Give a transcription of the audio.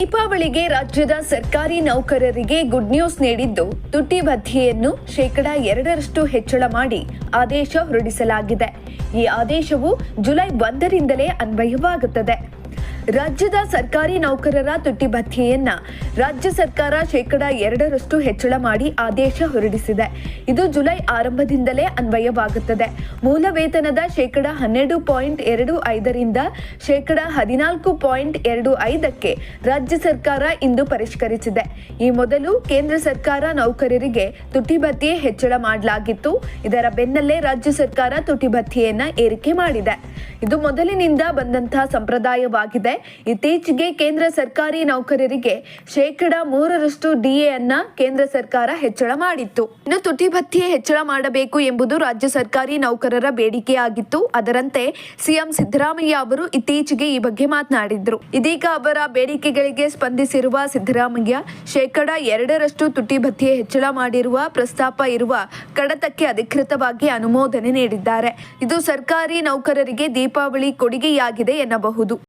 ದೀಪಾವಳಿಗೆ ರಾಜ್ಯದ ಸರ್ಕಾರಿ ನೌಕರರಿಗೆ ಗುಡ್ ನ್ಯೂಸ್ ನೀಡಿದ್ದು, ತುಟಿ ಭತ್ಯೆಯನ್ನು ಶೇಕಡಾ ಎರಡರಷ್ಟು ಹೆಚ್ಚಳ ಮಾಡಿ ಆದೇಶ ಹೊರಡಿಸಲಾಗಿದೆ. ಈ ಆದೇಶವು ಜುಲೈ ಒಂದರಿಂದಲೇ ಅನ್ವಯವಾಗುತ್ತದೆ. ರಾಜ್ಯದ ಸರ್ಕಾರಿ ನೌಕರರ ತುಟ್ಟಿ ಭತ್ಯೆಯನ್ನ ರಾಜ್ಯ ಸರ್ಕಾರ ಶೇಕಡ ಎರಡರಷ್ಟು ಹೆಚ್ಚಳ ಮಾಡಿ ಆದೇಶ ಹೊರಡಿಸಿದೆ. ಇದು ಜುಲೈ ಆರಂಭದಿಂದಲೇ ಅನ್ವಯವಾಗುತ್ತದೆ. ಮೂಲ ವೇತನದ ಶೇಕಡ ಹನ್ನೆರಡು ಪಾಯಿಂಟ್ ಎರಡು ಐದರಿಂದ ಶೇಕಡ ಹದಿನಾಲ್ಕು ಪಾಯಿಂಟ್ ಎರಡು ಐದಕ್ಕೆ ರಾಜ್ಯ ಸರ್ಕಾರ ಇಂದು ಪರಿಷ್ಕರಿಸಿದೆ. ಈ ಮೊದಲು ಕೇಂದ್ರ ಸರ್ಕಾರ ನೌಕರರಿಗೆ ತುಟ್ಟಿ ಭತ್ಯೆ ಹೆಚ್ಚಳ ಮಾಡಲಾಗಿತ್ತು. ಇದರ ಬೆನ್ನಲ್ಲೇ ರಾಜ್ಯ ಸರ್ಕಾರ ತುಟಿ ಭತ್ಯೆಯನ್ನ ಏರಿಕೆ ಮಾಡಿದೆ. ಇದು ಮೊದಲಿನಿಂದ ಬಂದಂತಹ ಸಂಪ್ರದಾಯವಾಗಿದೆ. ಇತ್ತೀಚೆಗೆ ಕೇಂದ್ರ ಸರ್ಕಾರಿ ನೌಕರರಿಗೆ ಶೇಕಡ ಮೂರರಷ್ಟು ಡಿಎ ಅನ್ನ ಕೇಂದ್ರ ಸರ್ಕಾರ ಹೆಚ್ಚಳ ಮಾಡಿತ್ತು. ಇನ್ನು ತುಟಿ ಭತ್ಯೆ ಹೆಚ್ಚಳ ಮಾಡಬೇಕು ಎಂಬುದು ರಾಜ್ಯ ಸರ್ಕಾರಿ ನೌಕರರ ಬೇಡಿಕೆಯಾಗಿತ್ತು ಅದರಂತೆ ಸಿಎಂ ಸಿದ್ದರಾಮಯ್ಯ ಅವರು ಇತ್ತೀಚೆಗೆ ಈ ಬಗ್ಗೆ ಮಾತನಾಡಿದ್ರು. ಇದೀಗ ಅವರ ಬೇಡಿಕೆಗಳಿಗೆ ಸ್ಪಂದಿಸಿರುವ ಸಿದ್ದರಾಮಯ್ಯ ಶೇಕಡ ಎರಡರಷ್ಟು ತುಟಿ ಭತ್ಯೆ ಹೆಚ್ಚಳ ಮಾಡಿರುವ ಪ್ರಸ್ತಾಪ ಇರುವ ಕಡತಕ್ಕೆ ಅಧಿಕೃತವಾಗಿ ಅನುಮೋದನೆ ನೀಡಿದ್ದಾರೆ. ಇದು ಸರ್ಕಾರಿ ನೌಕರರಿಗೆ ದೀಪಾವಳಿ ಕೊಡುಗೆಯಾಗಿದೆ ಎನ್ನಬಹುದು.